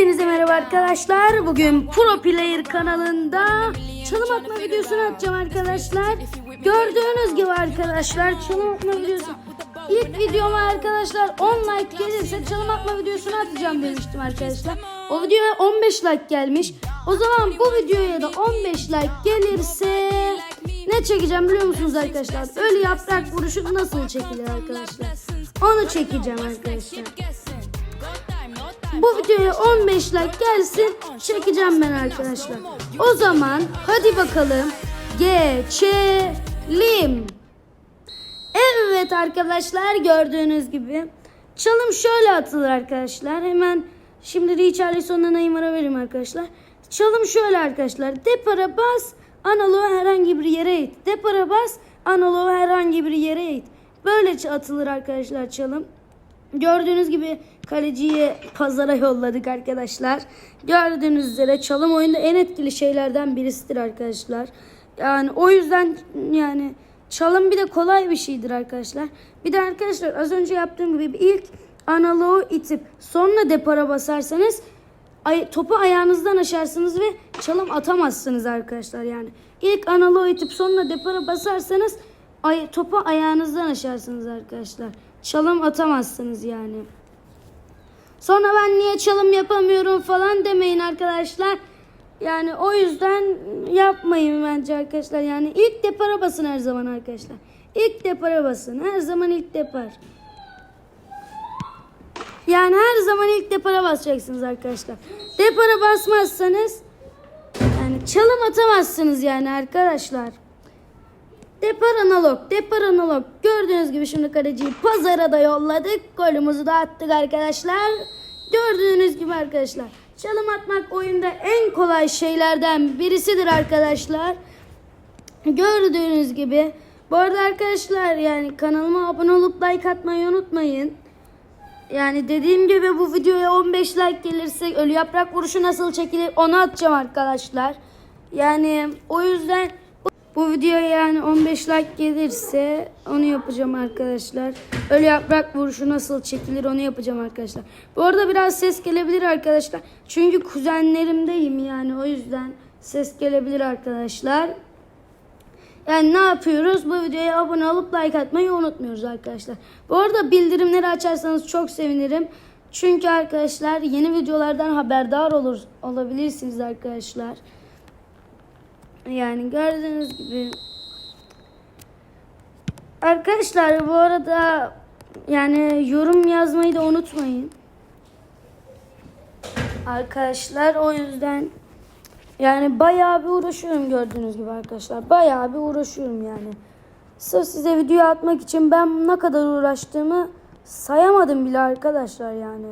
Hepinize merhaba arkadaşlar. Bugün Pro Player kanalında çalım atma videosunu atacağım arkadaşlar. Gördüğünüz gibi arkadaşlar çalım atma videosu. İlk videoma arkadaşlar 10 like gelirse çalım atma videosunu atacağım demiştim arkadaşlar. O videoya 15 like gelmiş. O zaman bu videoya da 15 like gelirse ne çekeceğim biliyor musunuz arkadaşlar? Ölü yaprak vuruşu nasıl çekilir arkadaşlar? Onu çekeceğim arkadaşlar. Bu videoya 15 like gelsin çekeceğim ben arkadaşlar. O zaman hadi bakalım geçelim. Evet arkadaşlar gördüğünüz gibi çalım şöyle atılır arkadaşlar. Hemen şimdi Richarlison'dan Neymar'a vereyim arkadaşlar. Çalım şöyle arkadaşlar. Depara bas analoğu herhangi bir yere it. Depara bas analoğu herhangi bir yere it. Böyle atılır arkadaşlar çalım. Gördüğünüz gibi kaleciyi pazara yolladık arkadaşlar. Gördüğünüz üzere çalım oyunda en etkili şeylerden birisidir arkadaşlar. Yani o yüzden yani çalım bir de kolay bir şeydir arkadaşlar. Bir de arkadaşlar az önce yaptığım gibi ilk analoğu itip sonra depara basarsanız topu ayağınızdan aşarsınız ve çalım atamazsınız arkadaşlar yani. İlk analoğu itip sonra depara basarsanız ay, topu ayağınızdan aşarsınız arkadaşlar. Çalım atamazsınız yani. Sonra ben niye çalım yapamıyorum falan demeyin arkadaşlar. Yani o yüzden yapmayın bence arkadaşlar. Yani ilk depara basın her zaman arkadaşlar. İlk depara basın. Her zaman ilk depar. Yani her zaman ilk depara basacaksınız arkadaşlar. Depara basmazsanız yani çalım atamazsınız yani arkadaşlar. Depar analog, depar analog. Gördüğünüz gibi şimdi kaleciyi pazara da yolladık. Golümüzü de attık arkadaşlar. Gördüğünüz gibi arkadaşlar. Çalım atmak oyunda en kolay şeylerden birisidir arkadaşlar. Gördüğünüz gibi. Bu arada arkadaşlar yani kanalıma abone olup like atmayı unutmayın. Yani dediğim gibi bu videoya 15 like gelirse ölü yaprak vuruşu nasıl çekilir onu atacağım arkadaşlar. Yani o yüzden bu videoya yani 15 like gelirse onu yapacağım arkadaşlar. Ölü yaprak vuruşu nasıl çekilir onu yapacağım arkadaşlar. Bu arada biraz ses gelebilir arkadaşlar. Çünkü kuzenlerimdeyim yani o yüzden ses gelebilir arkadaşlar. Yani ne yapıyoruz? Bu videoya abone olup like atmayı unutmuyoruz arkadaşlar. Bu arada bildirimleri açarsanız çok sevinirim. Çünkü arkadaşlar yeni videolardan haberdar olur olabilirsiniz arkadaşlar. Yani gördüğünüz gibi. Arkadaşlar bu arada yani yorum yazmayı da unutmayın. Arkadaşlar o yüzden yani bayağı bir uğraşıyorum gördüğünüz gibi arkadaşlar. Bayağı bir uğraşıyorum yani. Sırf size video atmak için ben ne kadar uğraştığımı sayamadım bile arkadaşlar yani.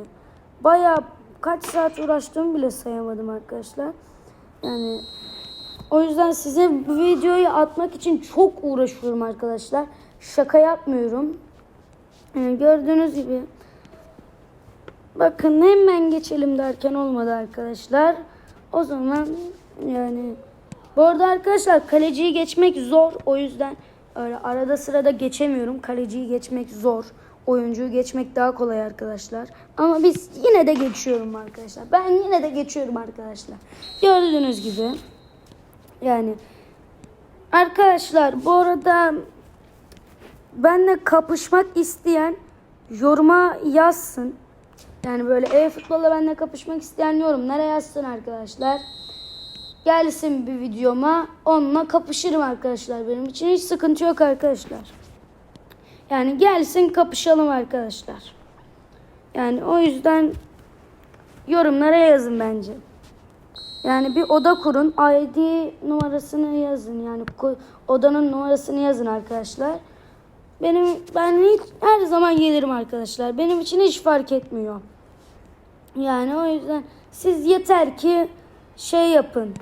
Bayağı kaç saat uğraştığımı bile sayamadım arkadaşlar. Yani o yüzden size bu videoyu atmak için çok uğraşıyorum arkadaşlar. Şaka yapmıyorum. Yani gördüğünüz gibi. Bakın hemen geçelim derken olmadı arkadaşlar. O zaman yani bu arada arkadaşlar kaleciyi geçmek zor. O yüzden öyle arada sırada geçemiyorum. Kaleciyi geçmek zor. Oyuncuyu geçmek daha kolay arkadaşlar. Ama biz yine de geçiyorum arkadaşlar. Ben yine de geçiyorum arkadaşlar. Gördüğünüz gibi. Yani arkadaşlar bu arada benle kapışmak isteyen yoruma yazsın. Yani böyle e-futbolla benimle kapışmak isteyen yorumlara yazsın arkadaşlar. Gelsin bir videoma onunla kapışırım arkadaşlar. Benim için hiç sıkıntı yok arkadaşlar. Yani gelsin kapışalım arkadaşlar. Yani o yüzden yorumlara yazın bence. Yani bir oda kurun. ID numarasını yazın. Yani odanın numarasını yazın arkadaşlar. Benim ben hiç her zaman gelirim arkadaşlar. Benim için hiç fark etmiyor. Yani o yüzden siz yeter ki şey yapın.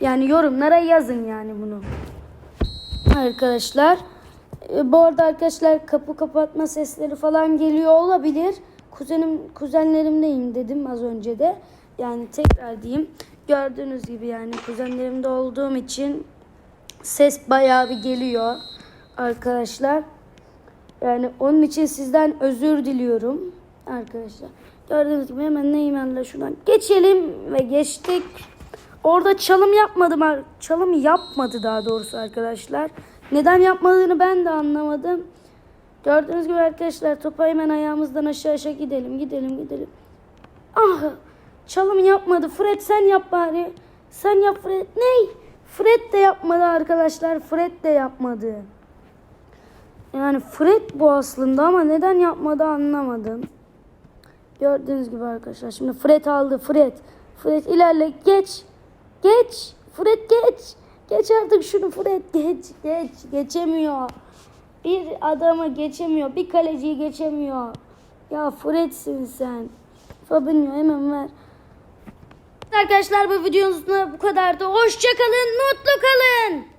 Yani yorumlara yazın yani bunu. Arkadaşlar. E, bu arada arkadaşlar kapı kapatma sesleri falan geliyor olabilir. Kuzenim kuzenlerimdeyim dedim az önce de. Yani tekrar diyeyim. Gördüğünüz gibi yani kuzenlerimde olduğum için ses bayağı bir geliyor arkadaşlar. Yani onun için sizden özür diliyorum arkadaşlar. Gördüğünüz gibi hemen Neymen'le şuradan geçelim ve geçtik. Orada çalım yapmadım. Çalım yapmadı daha doğrusu arkadaşlar. Neden yapmadığını ben de anlamadım. Gördüğünüz gibi arkadaşlar topa hemen ayağımızdan aşağı aşağı gidelim gidelim gidelim. Ah çalım yapmadı. Fred sen yap bari. Sen yap Fred. Ney? Fred de yapmadı arkadaşlar. Fred de yapmadı. Yani Fred bu aslında ama neden yapmadı anlamadım. Gördüğünüz gibi arkadaşlar. Şimdi Fred aldı. Fred. Fred ilerle. Geç. Geç. Fred geç. Geç artık şunu Fred. Geç. Geç. Geçemiyor. Bir adamı geçemiyor. Bir kaleciyi geçemiyor. Ya Fred'sin sen. Fabinho hemen ver. Arkadaşlar bu videomuzda bu kadardı. Hoşçakalın. Mutlu kalın.